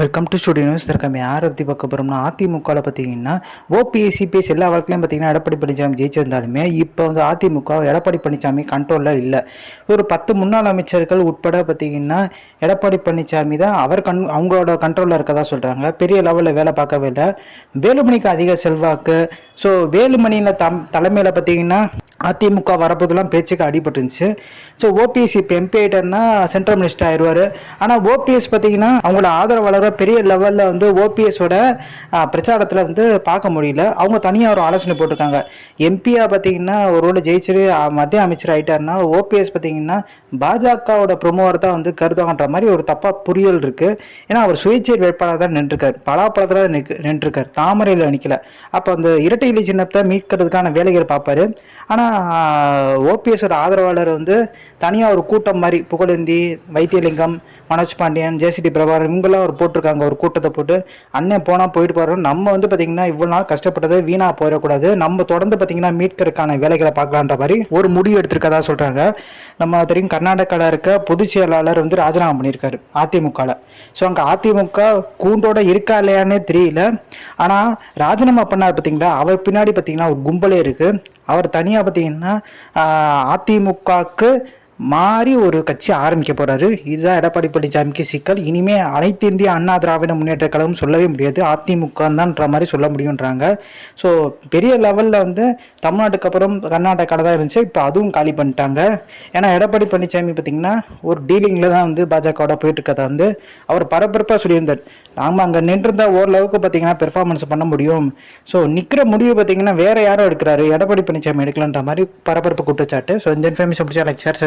Welcome to studio news இருக்காம யாரை பற்றி பார்க்க போகிறோம்னா அதிமுகவில் பார்த்தீங்கன்னா ஓபிஎஸ் சிபிஎஸ் எல்லா வழக்குலையும் பார்த்தீங்கன்னா எடப்பாடி பழனிசாமி ஜெயிச்சிருந்தாலுமே இப்போ வந்து அதிமுக எடப்பாடி பழனிசாமி கண்ட்ரோலில் இல்லை. ஒரு பத்து முன்னாள் அமைச்சர்கள் உட்பட பார்த்தீங்கன்னா எடப்பாடி பழனிசாமி தான் அவர் கண் அவங்களோட கண்ட்ரோலில் இருக்கதா சொல்கிறாங்க பெரிய லெவலில் வேலை பார்க்கவே இல்லை. வேலுமணிக்கு அதிக செல்வாக்கு. ஸோ வேலுமணியில் தம் தலைமையில் பார்த்தீங்கன்னா அதிமுக வரப்போதெல்லாம் பேச்சுக்கு அடிபட்டுருந்துச்சு. ஸோ ஓபிஎஸ் இப்போ எம்பி ஆகிட்டார்னா சென்ட்ரல் மினிஸ்டர் ஆயிடுவார் ஆனால் ஓபிஎஸ் பார்த்தீங்கன்னா அவங்களோட ஆதரவாளர பெரிய லெவலில் வந்து ஓபிஎஸோட பிரச்சாரத்தில் வந்து பார்க்க முடியல. அவங்க தனியாக ஒரு ஆலோசனை போட்டிருக்காங்க. எம்பியாக பார்த்தீங்கன்னா ஒரு ரோடு ஜெயிச்சு மத்திய அமைச்சர் ஆகிட்டாருன்னா ஓபிஎஸ் பார்த்தீங்கன்னா பாஜகவோட ப்ரொமோவர் தான் வந்து கருதுவாங்கன்ற மாதிரி ஒரு தப்பாக புரியல் இருக்குது ஏன்னா அவர் சுயேட்சை வேட்பாளர் தான் நின்றுருக்கார். பலாப்பழத்தில் நிற்கு நின்றுருக்கார். தாமரையில் நிற்கல அப்போ அந்த இரட்டை இலை சின்னத்தை மீட்கிறதுக்கான வேலைகள் பார்ப்பாரு. ஆனால் ஓபிஎஸோட ஆதரவாளர் வந்து தனியாக ஒரு கூட்டம் மாதிரி புகழேந்தி வைத்தியலிங்கம் மனோஜ் பாண்டியன் ஜேசிடி பிரபாகர் இவங்கெல்லாம் ஒரு போட்டிருக்காங்க. ஒரு கூட்டத்தை போட்டு அண்ணன் போனால் போயிட்டு பாருங்க நம்ம வந்து பார்த்திங்கன்னா இவ்வளோ நாள் கஷ்டப்பட்டது வீணாக போயிடக்கூடாது. நம்ம தொடர்ந்து பார்த்திங்கன்னா மீட்கிறதுக்கான வேலைகளை பார்க்கலான்ற மாதிரி ஒரு முடிவு எடுத்திருக்கதா சொல்கிறாங்க நம்ம தெரியும் கர்நாடகாவில் இருக்க பொதுச் செயலாளர் வந்து ராஜினாமா பண்ணியிருக்காரு அதிமுகவில் ஸோ அங்கே அதிமுக கூண்டோட இருக்கா இல்லையானே தெரியல. ஆனால் ராஜினாமா பண்ணார் பார்த்தீங்களா அவர் பின்னாடி பார்த்தீங்கன்னா ஒரு கும்பலே இருக்குது அவர் தனியாக பார்த்தீங்கன்னா அதிமுகவுக்கு மாறி ஒரு கட்சி ஆரம்பிக்க போறாரு. இதுதான் எடப்பாடி பழனிசாமிக்கு சிக்கல். இனிமே அனைத்து இந்திய அண்ணா திராவிட முன்னேற்ற கழகம் சொல்லவே முடியாது. அதிமுகந்தான்ற மாதிரி சொல்ல முடியுன்றாங்க. ஸோ பெரிய லெவலில் வந்து தமிழ்நாட்டுக்கு அப்புறம் கர்நாடகாவில் தான் இருந்துச்சு. இப்போ அதுவும் காலி பண்ணிட்டாங்க. ஏன்னா எடப்பாடி பழனிசாமி பார்த்தீங்கன்னா ஒரு டீலிங்கில் தான் வந்து பாஜகவோட போயிட்டு இருக்கதை வந்து அவர் பரபரப்பாக சொல்லியிருந்தார். நாம அங்கே நின்றுருந்தா ஓரளவுக்கு பார்த்தீங்கன்னா பெர்ஃபார்மன்ஸ் பண்ண முடியும். ஸோ நிற்கிற முடிவு பார்த்தீங்கன்னா வேற யாரோ எடுக்கிறாரு. எடப்பாடி பழனிசாமி எடுக்கலன்ற மாதிரி பரபரப்பு குற்றச்சாட்டு. ஸோ இந்த இன்ஃபர்மேஷன் பிடிச்சா லைக் ஷேர்